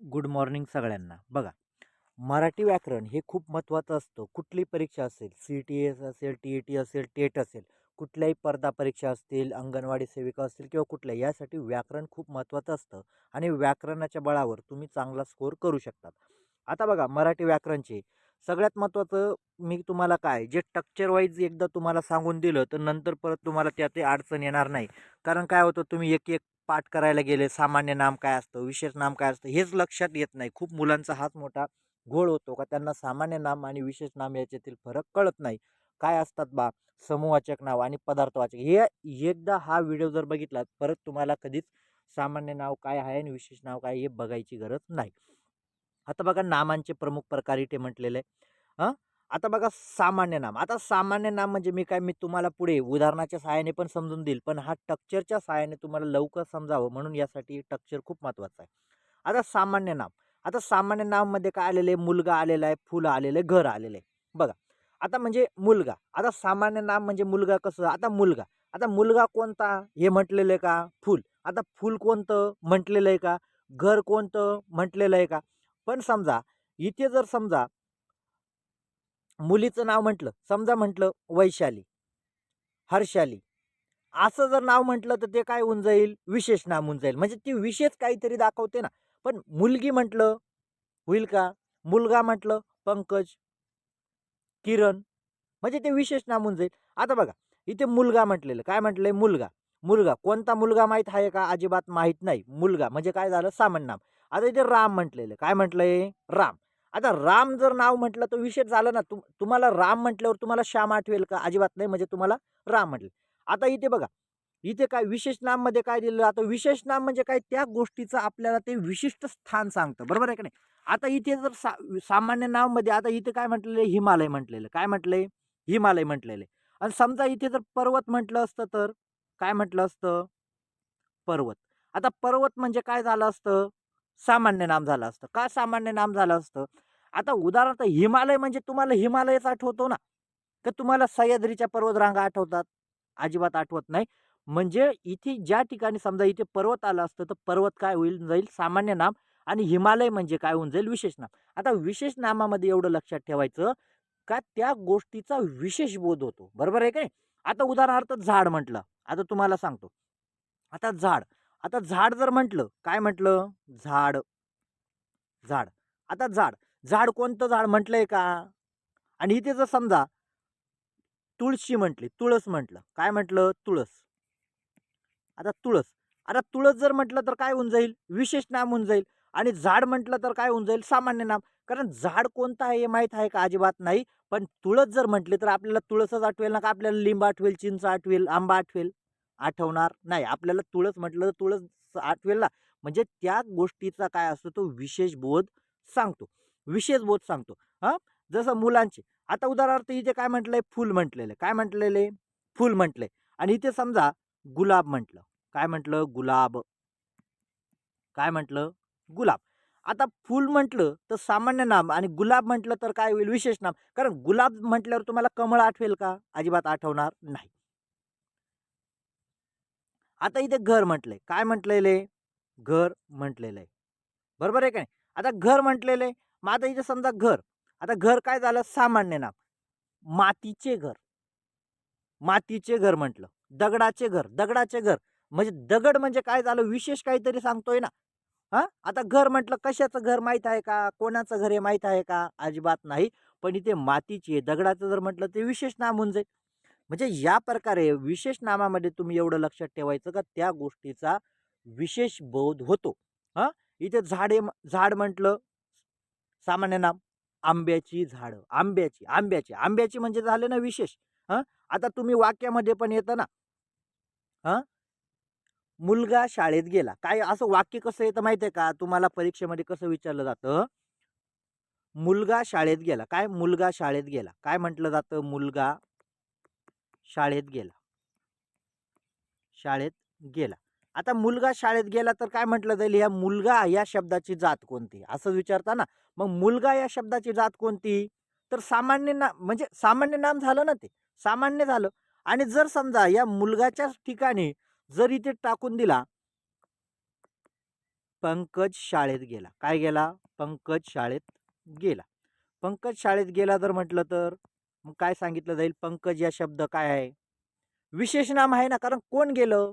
Good morning सगळ्यांना. बघा मराठी व्याकरण हे खूप महत्त्वाचं असतं. कुठली परीक्षा असेल? सी टी एस असेल टी ई टी असेल टेट असेल. कुठल्याही स्पर्धा परीक्षा असतील अंगणवाडी सेविका असतील किंवा कुठल्या यासाठी व्याकरण खूप महत्त्वाचं असतं. आणि व्याकरणाच्या बळावर तुम्ही चांगला स्कोअर करू शकतात. आता बघा मराठी व्याकरणचे सगळ्यात महत्त्वाचं मी तुम्हाला काय जे स्ट्रक्चर वाईज एकदा तुम्हाला सांगून दिलं तर नंतर परत तुम्हाला त्यात अडचण येणार नाही. कारण काय होतं तुम्ही एक एक पाठ करायला गेले सामान्य नाम काय असतं विशेष नाम काय असतं हेच लक्षात येत नाही. खूप मुलांचा हाच मोठा घोळ होतो का त्यांना सामान्य नाम आणि विशेष नाम याच्यातील फरक कळत नाही. काय असतात बा समूहवाचक नाव आणि पदार्थवाचक. हे एकदा हा व्हिडिओ जर बघितला परत तुम्हाला कधीच सामान्य नाव काय आहे आणि विशेष नाव काय हे बघायची गरज नाही. आता बघा नामांचे प्रमुख प्रकार इथे म्हटलेले आहे. हां? आता बघा सामान्य नाम. आता सामान्य नाम म्हणजे मी काय मी तुम्हाला पुढे उदाहरणाच्या सहाय्याने पण समजून देईल. पण हा टक्चरच्या सहाय्याने तुम्हाला लवकर समजावं. म्हणून यासाठी टक्चर खूप महत्त्वाचं आहे. आता सामान्य नाम. आता सामान्य नाममध्ये काय आलेलं आहे? मुलगा आलेला आहे फुलं आलेलं आहे घर आलेलं आहे. बघा. आता म्हणजे मुलगा. आता सामान्य नाम म्हणजे मुलगा कसं? आता मुलगा. आता मुलगा कोणता? हे म्हटलेलं आहे का? फुल. आता फुल कोणतं? म्हटलेलं आहे का? घर कोणतं? म्हटलेलं आहे का? पण समजा इथे जर समजा मुलीचं नाव म्हटलं समजा म्हटलं वैशाली हर्षाली. असं जर नाव म्हटलं तर ते काय होऊन जाईल? विशेष नाम होऊन जाईल. म्हणजे ती विशेष काहीतरी दाखवते ना. पण मुलगी म्हटलं होईल का? मुलगा म्हटलं पंकज किरण म्हणजे ते विशेष नाम होऊन जाईल. आता बघा इथे मुलगा म्हटलेलं काय म्हटलंय? मुलगा. मुलगा. कोणता मुलगा माहीत आहे का? अजिबात माहीत नाही. मुलगा. म्हणजे काय झालं? सामान नाम. आता इथे राम म्हटलेलं. काय म्हटलंय? राम. आता राम जर नाव म्हटलं तर विशेष झालं ना तुम तुम्हाला राम म्हटल्यावर तुम्हाला श्याम आठवेल का? अजिबात नाही म्हणजे तुम्हाला राम म्हटलं. आता इथे बघा इथे काय विशेष नाममध्ये काय दिलं आता विशेष नाम म्हणजे काय? त्या गोष्टीचं आपल्याला ते विशिष्ट स्थान सांगतं. बरोबर आहे का नाही? आता इथे जर सा सामान्य नावमध्ये आता इथे काय म्हटलेलं? आहे हिमालय म्हटलेलं. काय म्हटलंय? हिमालय म्हटलेलं आणि समजा इथे जर पर्वत म्हटलं असतं तर काय म्हटलं असतं? पर्वत. आता पर्वत म्हणजे काय झालं असतं? सामान्य नाम झालं असतं. का सामान्य नाम झालं असतं? आता उदाहरणार्थ हिमालय म्हणजे तुम्हाला हिमालयच आठवतो ना? का तुम्हाला सह्याद्रीच्या पर्वतरांगा आठवतात. अजिबात आठवत नाही. म्हणजे इथे ज्या ठिकाणी समजा इथे पर्वत आला असतं तर पर्वत काय होईल? जाईल सामान्य नाम आणि हिमालय म्हणजे काय होऊन जाईल विशेष नाम. आता विशेष नामामध्ये एवढं लक्षात ठेवायचं का त्या गोष्टीचा विशेष बोध होतो. बरोबर आहे काय आता उदाहरणार्थ झाड म्हटलं. आता तुम्हाला सांगतो. आता झाड. आता झाड जर म्हटलं काय म्हटलं? झाड. झाड. आता झाड. झाड कोणतं झाड म्हटलंय का? आणि इथे जर समजा तुळशी म्हटली तुळस म्हटलं काय म्हटलं? तुळस. आता तुळस. आता तुळस जर म्हटलं तर काय होऊन जाईल? विशेष नाम होऊन जाईल. आणि झाड म्हटलं तर काय होऊन जाईल? सामान्य नाम. कारण झाड कोणतं आहे हे माहीत आहे का? अजिबात नाही. पण तुळस जर म्हटली तर आपल्याला तुळसच आठवेल ना का? आपल्याला लिंब आठवेल चिंच आठवेल आंबा आठवेल. आठवणार नाही. आपल्याला तुळस म्हटलं तर तुळस आठवेल ना म्हणजे त्या गोष्टीचा काय असतो तो विशेष बोध सांगतो. विशेष बोध सांगतो. हां? जसं मुलांचे. आता उदाहरणार्थ इथे काय म्हटलंय? फुल म्हटलेलं. काय म्हटलेले? फुल म्हटले. आणि इथे समजा गुलाब म्हटलं. काय म्हटलं? गुलाब. काय म्हटलं? गुलाब. आता फुल म्हटलं तर सामान्य नाम आणि गुलाब म्हटलं तर काय होईल? विशेष नाम. कारण गुलाब म्हटल्यावर तुम्हाला कमळ आठवेल का? अजिबात आठवणार नाही. आता इथे घर म्हटलंय. काय म्हटलेलं? आहे घर म्हटलेलं आहे बरोबर आहे का नाही? आता घर म्हटलेलं आहे मग आता इथे समजा घर. आता घर काय झालं? सामान्य नाम. मातीचे घर. मातीचे घर म्हटलं. दगडाचे घर. दगडाचे घर. म्हणजे दगड म्हणजे काय झालं? विशेष काहीतरी सांगतोय ना. हां? आता घर म्हटलं कशाचं घर माहीत आहे का? कोणाचं घर हे माहीत आहे का? अजिबात नाही. पण इथे मातीची दगडाचं जर म्हटलं ते विशेष नाम होऊन जाईल म्हणजे या प्रकारे विशेष नामामध्ये तुम्ही एवढं लक्षात ठेवायचं का त्या गोष्टीचा विशेष बोध होतो. हां? इथे झाडे झाड म्हटलं सामान्य नाम आंब्याची झाडं. आंब्याची आंब्याची. आंब्याची म्हणजे झाले ना विशेष. हां? आता तुम्ही वाक्यामध्ये पण येतं ना. हां? मुलगा शाळेत गेला. काय असं वाक्य कसं येतं माहिती आहे का? तुम्हाला परीक्षेमध्ये कसं विचारलं जातं? मुलगा शाळेत गेला. काय? मुलगा शाळेत गेला. काय म्हटलं जातं? मुलगा शाळेत गेला. शाळेत गेला. आता मुलगा शाळेत गेला तर काय म्हटलं जाईल? या मुलगा या शब्दाची जात कोणती? असं विचारता ना मग मुलगा या शब्दाची जात कोणती? तर सामान्य नाम म्हणजे सामान्य नाम झालं ना ते. सामान्य झालं. आणि जर समजा या मुलगाच्या ठिकाणी जर इथे टाकून दिला पंकज शाळेत गेला. काय गेला? पंकज शाळेत गेला. पंकज शाळेत गेला जर म्हटलं तर? मग काय सांगितलं जाईल? पंकज या शब्द काय आहे? विशेष नाम आहे ना कारण कोण गेलं?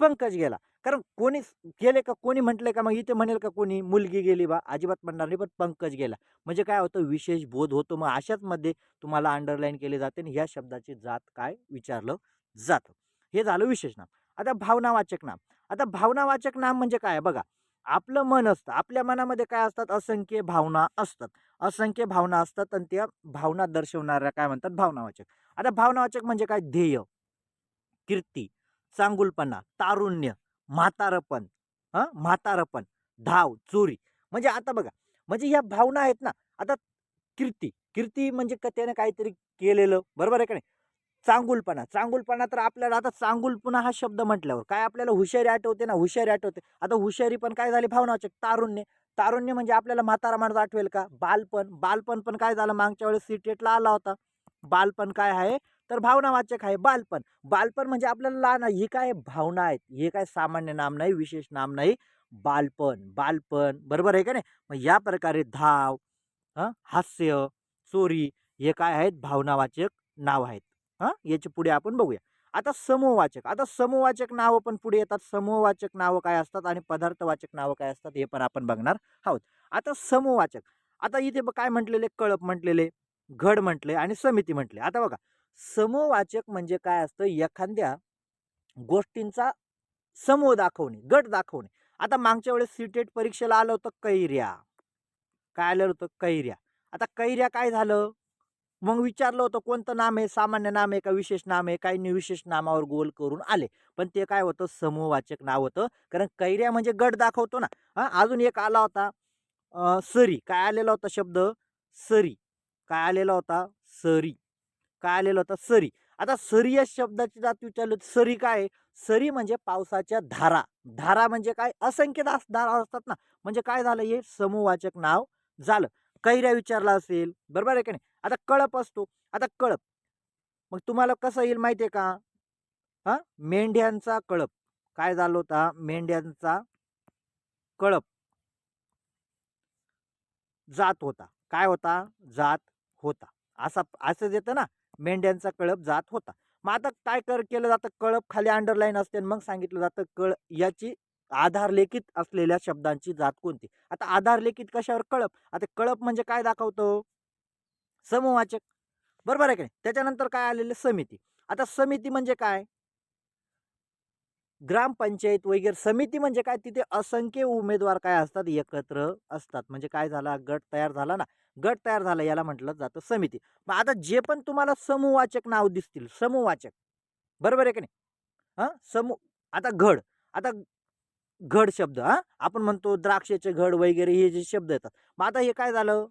पंकज गेला. कारण कोणी गेले का कोणी म्हटलंय का मग इथे म्हणेल का कोणी मुलगी गेली बा अजिबात म्हणणार नाही पण पंकज गेला. म्हणजे काय होतं? विशेष बोध होतो. मग अशाच मध्ये तुम्हाला अंडरलाईन केले जाते आणि ह्या शब्दाची जात काय विचारलं जातं. हे झालं विशेष नाम आता भावनावाचक नाम. आता भावनावाचक नाम म्हणजे काय? बघा आपलं मन असतं. आपल्या मनामध्ये काय असतात? असंख्य भावना असतात. असंख्य भावना असतात आणि त्या भावना दर्शवणाऱ्या काय म्हणतात? भावनावाचक. आता भावनावाचक म्हणजे काय? ध्येय कीर्ती चांगुलपणा तारुण्य म्हातारपण हां? म्हातारपण धाव चोरी. म्हणजे आता बघा म्हणजे ह्या भावना आहेत ना आता कीर्ती. कीर्ती म्हणजे त्याने काहीतरी केलेलं. बरोबर आहे का नाही? चांगुलपणा चांगुलपणा तर आपल्याला आता चांगुलपणा हा शब्द म्हटल्यावर काय आपल्याला हुशारी आठवते ना हुशारी आठवते. आता हुशारी पण काय झाली भावनावाचक? तारुण्य. तारुण्य म्हणजे आपल्याला म्हातारा माणूस आठवेल का? बालपण. बालपण पण काय झालं? मागच्या वेळेस सिटेटला आला होता. बालपण काय आहे? तर भावनावाचक आहे बालपण. बालपण म्हणजे आपल्याला लहान आहे. ही काय भावना आहेत? हे काय सामान्य नाम नाही विशेष नाम नाही. बालपण. बालपण. बरोबर आहे का नाही? मग या प्रकारे धाव हास्य चोरी हे काय आहेत? भावनावाचक नाव आहेत. हां याच्यापुढे आपण बघूया. आता समूहवाचक आता समूहवाचक नावं पण पुढे येतात. समूहवाचक नावं काय असतात आणि पदार्थवाचक नावं काय असतात हे पण आपण बघणार आहोत. आता समूहवाचक आता इथे काय म्हटलेले? कळप म्हटलेले घड म्हटले आणि समिती म्हटले. आता बघा समूहवाचक म्हणजे काय असतं? एखाद्या गोष्टींचा समूह दाखवणे गट दाखवणे. आता मागच्या वेळेस सीटेट परीक्षेला आलं होतं कैऱ्या. काय आलं होतं? कैऱ्या. आता कैऱ्या काय झालं? मग विचारलं होतं कोणतं नाम आहे? सामान्य नाम आहे का? विशेष नाम आहे? काही विशेष नामावर गोल करून आले. पण ते काय होतं? समूहवाचक नाव होतं. कारण कैऱ्या म्हणजे गट दाखवतो ना. हा अजून एक आला होता. सरी. काय आलेला होता शब्द? सरी. काय आलेला होता? सरी. काय आलेला होता? सरी. आता सरी या शब्दाची जात विचारलं सरी काय आहे? सरी म्हणजे पावसाच्या धारा. धारा म्हणजे काय? असंख्य दास धारा असतात ना. म्हणजे काय झालं हे? समूहवाचक नाव झालं. कैऱ्या विचारला असेल बरोबर आहे का नाही? आता कळप असतो. आता कळप. मग तुम्हाला कसं येईल माहिती आहे का? हा? मेंढ्यांचा कळप. काय झालं होता? मेंढ्यांचा कळप जात होता. काय होता? जात होता. असा असंच येतं ना मेंढ्यांचा कळप जात होता. मग आता काय कर केलं जातं? कळप खाली अंडरलाईन असते आणि मग सांगितलं जातं कळ याची आधारलेखित असलेल्या शब्दांची जात कोणती? आता आधारलेखित कशावर? कळप. आता कळप म्हणजे काय दाखवतो? समूहवाचक बरोबर आहे का नाही? त्याच्यानंतर काय आलेलं? समिती. आता समिती म्हणजे काय? ग्रामपंचायत वगैरे. समिती म्हणजे काय? तिथे असंख्य उमेदवार काय असतात? एकत्र असतात. म्हणजे काय झाला? गट तयार झाला ना? गट तयार झाला याला म्हटलं जातं समिती. मग आता जे पण तुम्हाला समूहवाचक नाव दिसतील समूहवाचक बरोबर आहे का नाही? हां? समूह आता घड. आता घड शब्द हा. आपण म्हणतो द्राक्षाचे घड वगैरे हे जे शब्द येतात. मग आता हे काय झालं?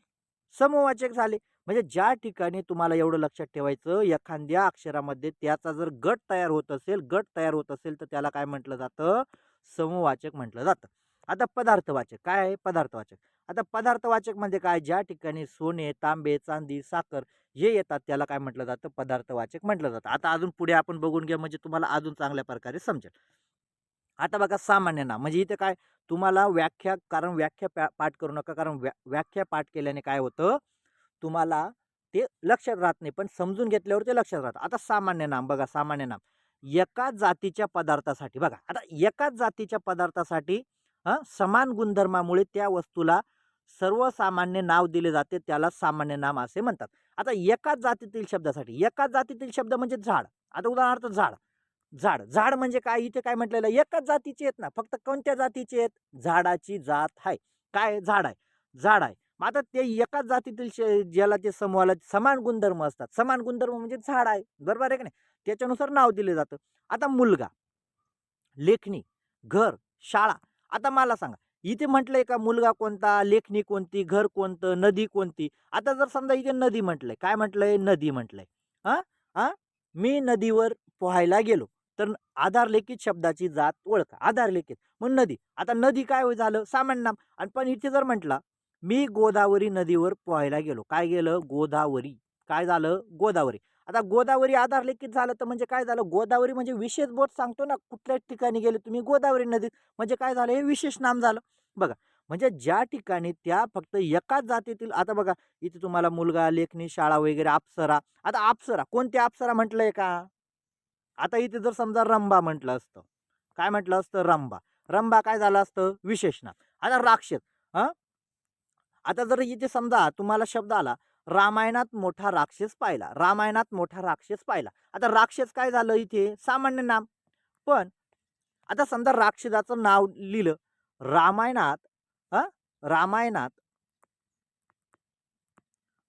समूहवाचक झाले. म्हणजे ज्या ठिकाणी तुम्हाला एवढं लक्षात ठेवायचं एखाद्या अक्षरामध्ये त्याचा जर गट तयार होत असेल गट तयार होत असेल तर त्याला काय म्हटलं जातं? समूहवाचक म्हटलं जातं. आता पदार्थवाचक काय आहे पदार्थवाचक? आता पदार्थवाचक म्हणजे काय? ज्या ठिकाणी सोने तांबे चांदी साखर हे येतात त्याला काय म्हटलं जातं? पदार्थवाचक म्हटलं जातं. आता अजून पुढे आपण बघून घ्या म्हणजे तुम्हाला अजून चांगल्या प्रकारे समजेल. आता बघा सामान्य नाम म्हणजे इथे काय तुम्हाला व्याख्या कारण व्याख्या पा- पाठ करू नका कारण व्या व्याख्या पाठ केल्याने काय होतं तुम्हाला ते लक्षात राहत नाही पण समजून घेतल्यावर ते लक्षात राहतं. आता सामान्य नाम बघा सामान्य नाम एकाच जातीच्या पदार्थासाठी बघा आता एकाच जातीच्या पदार्थासाठी हां समान गुणधर्मामुळे त्या वस्तूला सर्वसामान्य नाव दिले जाते त्याला सामान्य नाम असे म्हणतात. आता एकाच जातीतील शब्दासाठी एकाच जातीतील शब्द म्हणजे झाड. आता उदाहरणार्थ झाड. झाड. झाड म्हणजे काय? इथे काय म्हटलेलं आहे? एकाच जातीचे आहेत ना. फक्त कोणत्या जातीचे आहेत? झाडाची जात आहे. काय झाड आहे? झाड आहे. मग आता ते एकाच जातीतील शे- ज्याला ते समूहाला समान गुणधर्म असतात. समान गुणधर्म म्हणजे झाड आहे. बरोबर आहे का नाही? त्याच्यानुसार नाव दिलं जातं. आता मुलगा लेखणी घर शाळा. आता मला सांगा. इथे म्हटलंय का मुलगा कोणता लेखणी कोणती घर कोणतं नदी कोणती? आता जर समजा इथे नदी म्हटलंय. काय म्हटलंय? नदी म्हटलंय. हां? हां? मी नदीवर पोहायला गेलो. तर आधार लेखित शब्दाची जात ओळखा आधार लेखित मग नदी. आता नदी काय हो झालं? सामान्य नाम. आणि पण इथे जर म्हटला मी गोदावरी नदीवर पोहायला गेलो. काय गेलं? गोदावरी. काय झालं? गोदावरी. आता गोदावरी आधारलेखित झालं तर म्हणजे काय झालं? गोदावरी म्हणजे विशेष बोट सांगतो ना कुठल्याच ठिकाणी गेले तुम्ही? गोदावरी नदीत म्हणजे काय झालं? हे विशेष नाम झालं. बघा म्हणजे ज्या ठिकाणी त्या फक्त एकाच जातीतील आता बघा इथे तुम्हाला मुलगा लेखणी शाळा वगैरे अप्सरा. आता अप्सरा कोणत्या अप्सरा म्हटलंय का? आता इथे जर समजा रंबा म्हटलं असतं. काय म्हटलं असतं? रंबा. रंबा काय झालं असतं? विशेष आता राक्षस हां? आता जर इथे समजा तुम्हाला शब्द आला रामायणात मोठा राक्षस पाहिला रामायणात मोठा राक्षस पाहिला. आता राक्षस काय झालं इथे? सामान्य नाम. पण आता समजा राक्षसाचं नाव लिहिलं रामायणात हा? रामायणात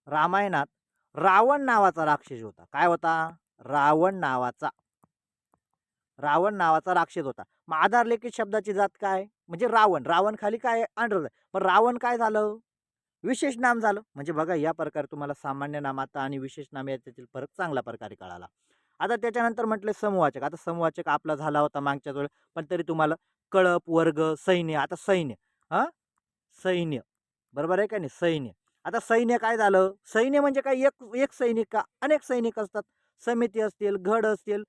रामायणात रावण नावाचा राक्षस होता. काय होता? रावण नावाचा. रावण नावाचा राक्षस होता. मग आधार लेखित शब्दाची जात काय? म्हणजे रावण. रावण खाली काय अंडर पण रावण काय झालं? विशेष नाम झालं. म्हणजे बघा या प्रकारे तुम्हाला सामान्य नामाचा आणि विशेष नाम याच्यातील फरक चांगल्या प्रकारे कळाला. आता त्याच्यानंतर म्हटले समूहाचक. आता समूहाचक आपला झाला होता मागच्या वेळेस पण तरी तुम्हाला कळप वर्ग सैन्य आता सैन्य हां? सैन्य. बरोबर आहे का नाही? सैन्य. आता सैन्य काय झालं? सैन्य म्हणजे काय? एक एक सैनिक का? अनेक सैनिक असतात. समिती असतील गड असतील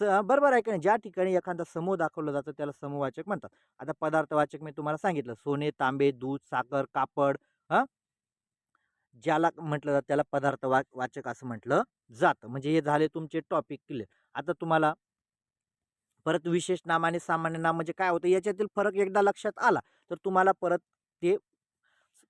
स बरोबर आहे का नाही? ज्या ठिकाणी एखादा समूह दाखवला जातो त्याला समूहवाचक म्हणतात. आता पदार्थवाचक मी तुम्हाला सांगितलं सोने तांबे दूध साखर कापड हां? ज्याला म्हटलं जातं त्याला पदार्थ वा वाचक असं म्हटलं जातं. म्हणजे हे झाले तुमचे टॉपिक क्लिअर आता तुम्हाला परत विशेष नाम आणि सामान्य नाम म्हणजे काय होतं? याच्यातील फरक एकदा लक्षात आला तर तुम्हाला परत ते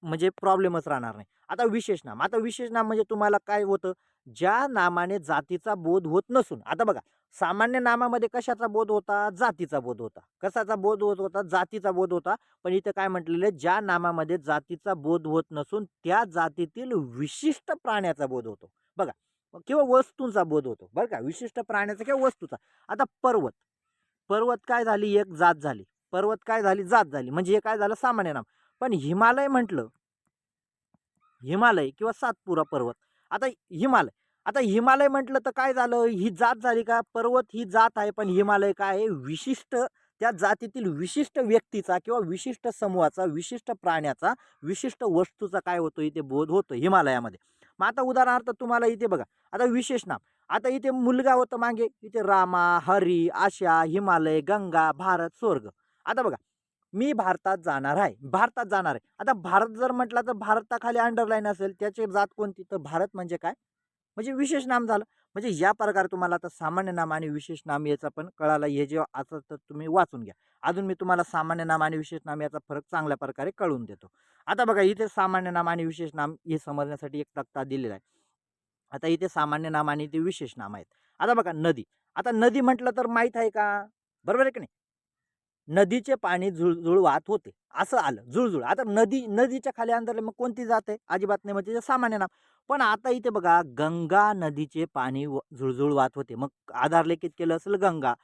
म्हणजे प्रॉब्लेमच राहणार नाही. आता विशेष नाम. आता विशेष नाम म्हणजे तुम्हाला काय होतं? ज्या नामाने जातीचा बोध होत नसून आता बघा सामान्य नामामध्ये कशाचा बोध होता? जातीचा बोध होता. कशाचा बोध होत होता? जातीचा बोध होता. पण इथं काय म्हटलेलं आहे? ज्या नामामध्ये जातीचा बोध होत नसून त्या जातीतील विशिष्ट प्राण्याचा बोध होतो. बघा किंवा वस्तूंचा बोध होतो. बरं का? विशिष्ट प्राण्याचा किंवा वस्तूचा. आता पर्वत. पर्वत काय झाली? एक जात झाली. पर्वत काय झाली? जात झाली. म्हणजे हे काय झालं? सामान्य नाम. पण हिमालय म्हटलं हिमालय किंवा सातपुरा पर्वत. आता हिमालय आता हिमालय म्हटलं तर काय झालं? ही जात झाली का? पर्वत ही जात आहे पण हिमालय काय आहे? विशिष्ट त्या जातीतील विशिष्ट व्यक्तीचा किंवा विशिष्ट समूहाचा विशिष्ट प्राण्याचा विशिष्ट वस्तूचा काय होतो? इथे बोध होतो हिमालयामध्ये. मग आता उदाहरणार्थ तुम्हाला इथे बघा आता विशेष नाम. आता इथे मुलगा होतं मागे. इथे रामा हरी आशा हिमालय गंगा भारत स्वर्ग. आता बघा मी भारतात जाणार आहे भारतात जाणार आहे. आता भारत जर म्हटला तर भारताखाली अंडरलाईन असेल त्याची जात कोणती? तर भारत म्हणजे काय? म्हणजे विशेष नाम झालं. म्हणजे या प्रकारे तुम्हाला आता सामान्य नाम आणि विशेष नाम याचा पण कळाला हे जे असं तर तुम्ही वाचून घ्या. अजून मी तुम्हाला सामान्य नाम आणि विशेष नाम याचा फरक चांगल्या प्रकारे कळून देतो. आता बघा इथे सामान्य नाम आणि विशेष नाम हे समजण्यासाठी एक तक्ता दिलेला आहे. आता इथे सामान्य नाम आणि ते विशेष नाम आहेत. आता बघा नदी. आता नदी म्हटलं तर माहीत आहे का? बरोबर आहे की नाही? नदीचे पाणी झुळझुळ वाहत होते. असं आलं जुळजुळ आता नदी नदीच्या खाली अंदरले मग कोणती जाते अजिबात नाही म्हणजे सामान्य नाम पण आता इथे बघा गंगा नदीचे पाणी व- झुळझुळ वाहत होते. मग आधारलेखित केलं असेल गंगा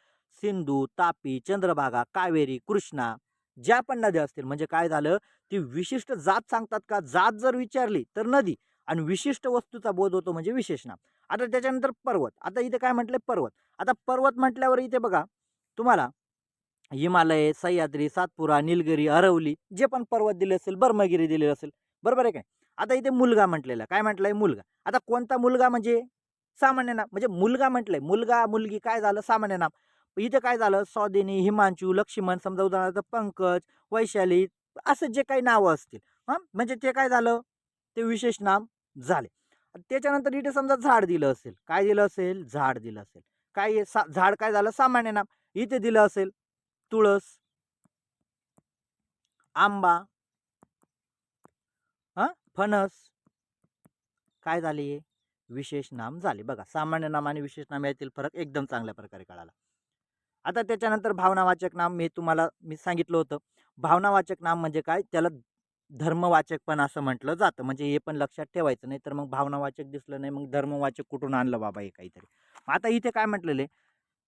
सिंधू तापी चंद्रभागा कावेरी कृष्णा ज्या पण नद्या असतील. म्हणजे काय झालं? ती विशिष्ट जात सांगतात का? जात जर विचारली तर नदी. आणि विशिष्ट वस्तूचा बोध होतो म्हणजे विशेषणा आता त्याच्यानंतर पर्वत. आता इथे काय म्हटलं पर्वत. आता पर्वत म्हटल्यावर इथे बघा तुम्हाला हिमालय सह्याद्री सातपुरा निलगिरी अरवली जे पण पर्वत दिले असेल बर्मगिरी दिले असेल बरोबर आहे काय आता इथे मुलगा म्हटलेला काय म्हटलंय मुलगा? आता कोणता मुलगा म्हणजे सामान्य नाम म्हणजे मुलगा म्हटलंय मुलगा मुलगी काय झालं? सामान्य नाम. इथे काय झालं? सौदिनी हिमांशू लक्ष्मण समजा उदाहरणार्थ पंकज वैशाली असं जे काही नावं असतील हां? म्हणजे ते काय झालं? ते विशेष नाम झाले. त्याच्यानंतर इथे समजा झाड दिलं असेल. काय दिलं असेल? झाड दिलं असेल. काय सा झाड काय झालं? सामान्य नाम. इथे दिलं असेल. तुळस आंबा हां? फणस. काय झाले विशेष नाम झाले बघा. सामान्य नाम आणि विशेष नाम यातील फरक एकदम चांगल्या प्रकारे कळाला. आता त्याच्यानंतर भावनावाचक नाम मी तुम्हाला मी सांगितलं होतं. भावनावाचक नाम म्हणजे काय? त्याला धर्मवाचक पण असं म्हटलं जातं. म्हणजे हे पण लक्षात ठेवायचं नाही तर मग भावनावाचक दिसलं नाही मग धर्मवाचक कुठून आणलं बाबा हे काहीतरी? आता इथे काय म्हटलेलं आहे?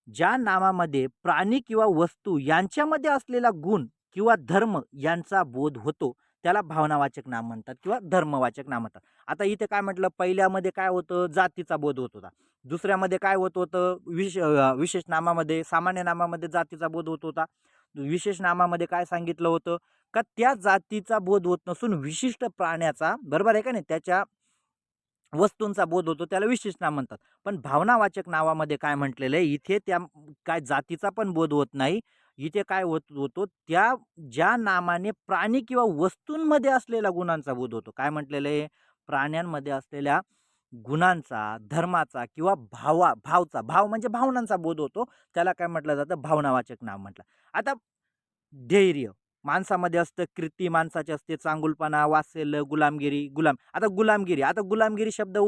ज्या नामामध्ये प्राणी किंवा वस्तू यांच्यामध्ये असलेला गुण किंवा धर्म यांचा बोध होतो त्याला भावनावाचक नाम म्हणतात किंवा धर्मवाचक नाम म्हणतात. आता इथे काय म्हटलं? पहिल्यामध्ये काय होतं? जातीचा बोध होत होता. दुसऱ्यामध्ये काय होत होतं? विश विशेष नामामध्ये सामान्य नामामध्ये जातीचा बोध होत होता. विशेष नामामध्ये काय सांगितलं होतं? का त्या जातीचा बोध होत नसून विशिष्ट प्राण्याचा बरोबर आहे का नाही? त्याच्या वस्तूंचा बोध होतो त्याला विशेष नाम म्हणतात. पण भावनावाचक नावामध्ये काय म्हटलेलं आहे इथे त्या काय जातीचा पण बोध होत नाही. इथे काय होत होतो त्या ज्या नामाने प्राणी किंवा वस्तूंमध्ये असलेल्या गुणांचा बोध होतो. काय म्हटलेलं आहे? प्राण्यांमध्ये असलेल्या गुणांचा धर्माचा किंवा भावा भावचा भाव म्हणजे भावनांचा बोध होतो. त्याला काय म्हटलं जातं? भावनावाचक नाव म्हटलं. आता धैर्य. माणसामध्ये असतं कृती माणसाचे असते चांगुलपणा वासेल गुलामगिरी गुलाम. आता गुलामगिरी आता गुलामगिरी शब्द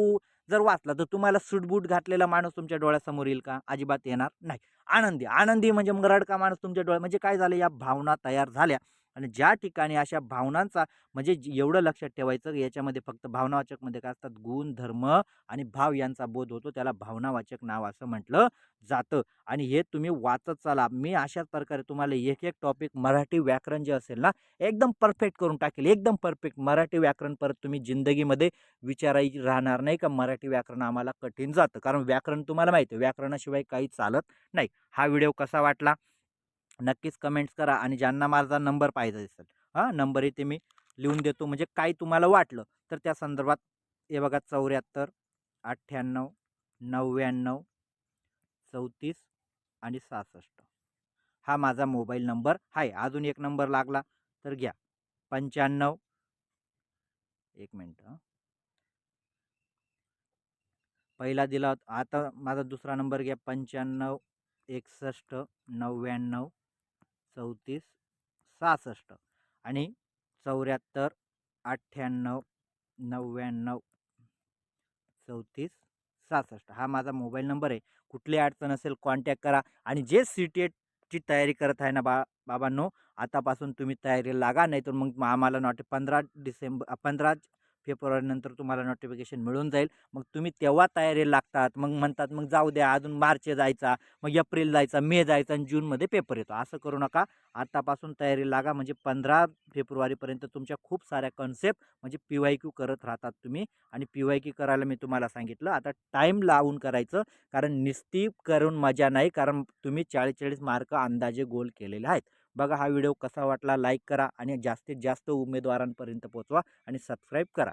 जर वाचला तर तुम्हाला सूटबूट घातलेला माणूस तुमच्या डोळ्यासमोर येईल का? अजिबात येणार नाही. आनंदी आनंदी म्हणजे मग रडका माणूस तुमच्या डोळ्या म्हणजे काय झालं? या भावना तयार झाल्या. आणि ज्या ठिकाणी अशा भावनांचा म्हणजे एवढं लक्षात ठेवायचं की याच्यामध्ये फक्त भावनावाचकमध्ये काय असतात? गुण धर्म आणि भाव यांचा बोध होतो. त्याला भावनावाचक नाव असं म्हटलं जातं. आणि हे तुम्ही वाचत चाला. मी अशाच प्रकारे तुम्हाला एक एक टॉपिक मराठी व्याकरण जे असेल ना एकदम परफेक्ट करून टाकेल. एकदम परफेक्ट मराठी व्याकरण परत तुम्ही जिंदगीमध्ये विचारायची राहणार नाही का? मराठी व्याकरण आम्हाला कठीण जातं. कारण व्याकरण तुम्हाला माहिती आहे. व्याकरणाशिवाय काही चालत नाही. हा व्हिडिओ कसा वाटला? नक्कीच कमेंट्स करा आणि ज्यांना माझा नंबर पाहिजे असेल हां नंबर इथे मी लिहून देतो. म्हणजे काय तुम्हाला वाटलं तर त्या संदर्भात हे बघा चौऱ्याहत्तर अठ्ठ्याण्णव नव्याण्णव चौतीस आणि सहासष्ट. हा माझा मोबाईल नंबर आहे. अजून एक नंबर लागला तर घ्या. पंच्याण्णव एक मिनटं पहिला दिला होता. आता माझा दुसरा नंबर घ्या. पंच्याण्णव एकसष्ट नव्याण्णव चौतीस सहासष्ट आणि चौऱ्याहत्तर अठ्ठ्याण्णव नव्याण्णव चौतीस सहासष्ट. हा माझा मोबाईल नंबर आहे. कुठली अडचण असेल कॉन्टॅक्ट करा आणि जे सी टी एटची तयारी करत आहे ना बा बाबांनो आतापासून तुम्ही तयारीला लागा नाही तर मग आम्हाला नॉट पंधरा डिसेंबर पंधरा फेब्रुवारीनंतर तुम्हाला नोटिफिकेशन मिळून जाईल. मग तुम्ही तेव्हा तयारीला लागतात. मग म्हणतात मग जाऊ द्या अजून मार्च जायचा मग एप्रिल जायचा मे जायचा आणि जूनमध्ये पेपर येतो. असं करू नका. आतापासून तयारी लागा. म्हणजे पंधरा फेब्रुवारीपर्यंत तुमच्या खूप साऱ्या कन्सेप्ट म्हणजे पी वाय क्यू करत राहतात तुम्ही. आणि पी वाय क्यू करायला मी तुम्हाला सांगितलं. आता टाईम लावून करायचं. कारण निस्ती करून मजा नाही. कारण तुम्ही चाळीस चाळीस मार्क अंदाजे गोल केलेले आहेत. बघा हा व्हिडिओ कसा वाटला लाईक करा आणि जास्तीत जास्त उमेदवारांपर्यंत पोचवा आणि सबस्क्राईब करा.